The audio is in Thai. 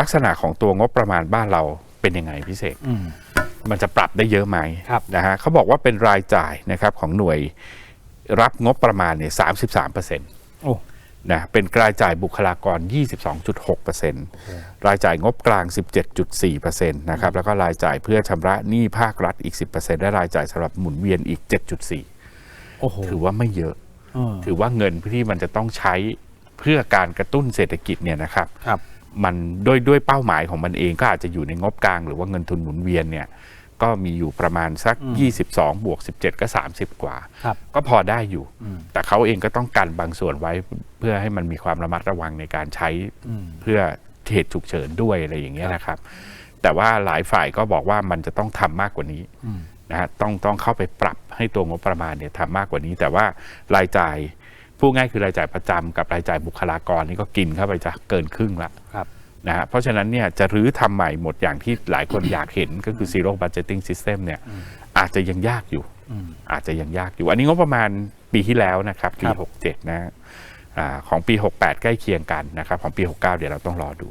ลักษณะของตัวงบประมาณบ้านเราเป็นยังไงพิเศษอืมมันจะปรับได้เยอะไหมครับนะฮะเขาบอกว่าเป็นรายจ่ายนะครับของหน่วยรับงบประมาณเนี่ยสามสิบสามเปอร์เซ็นต์โอ้นะเป็นรายจ่ายบุคลากร 22.6%รายจ่ายงบกลาง 17.4%นะครับแล้วก็รายจ่ายเพื่อชำระหนี้ภาครัฐอีก 10%และรายจ่ายสำหรับหมุนเวียนอีก 7.4โอ้โหถือว่าไม่เยอะเออถือว่าเงินที่มันจะต้องใช้เพื่อการกระตุ้นเศรษฐกิจเนี่ยนะครับครับ มันด้วยด้วยเป้าหมายของมันเองก็อาจจะอยู่ในงบกลาง หรือว่าเงินทุนหมุนเวียนเนี่ยก็มีอยู่ประมาณสัก 22 บวก 17 ก็ 30 กว่าครับก็พอได้อยู่อืมแต่เขาเองก็ต้องกันบางส่วนไว้เพื่อให้มันมีความระมัดระวังในการใช้อืมเพื่อเหตุฉุกเฉินด้วยอะไรอย่างเงี้ยนะครับ แต่ว่าหลายฝ่ายก็บอกว่ามันจะต้องทำมากกว่านี้อืมนะฮะต้องต้องเข้าไปปรับให้ตัวงบประมาณเนี่ยทำมากกว่านี้ แต่ว่ารายจ่าย พูดง่ายคือรายจ่ายประจำกับรายจ่ายบุคลากรนี่ก็กินเข้าไปจะเกินครึ่งละครับนะฮะเพราะฉะนั้นเนี่ยจะรื้อทำใหม่หมดอย่างที่หลายคนอยากเห็นก็คือ zero budgeting system เนี่ยอาจจะยังยากอยู่อืมอาจจะยังยากอยู่ อันนี้งบประมาณปีที่แล้วนะครับปีครับ67 นะอาของปี 68 ใกล้เคียงกันนะครับ ของปี 69 เดี๋ยวเราต้องรอดู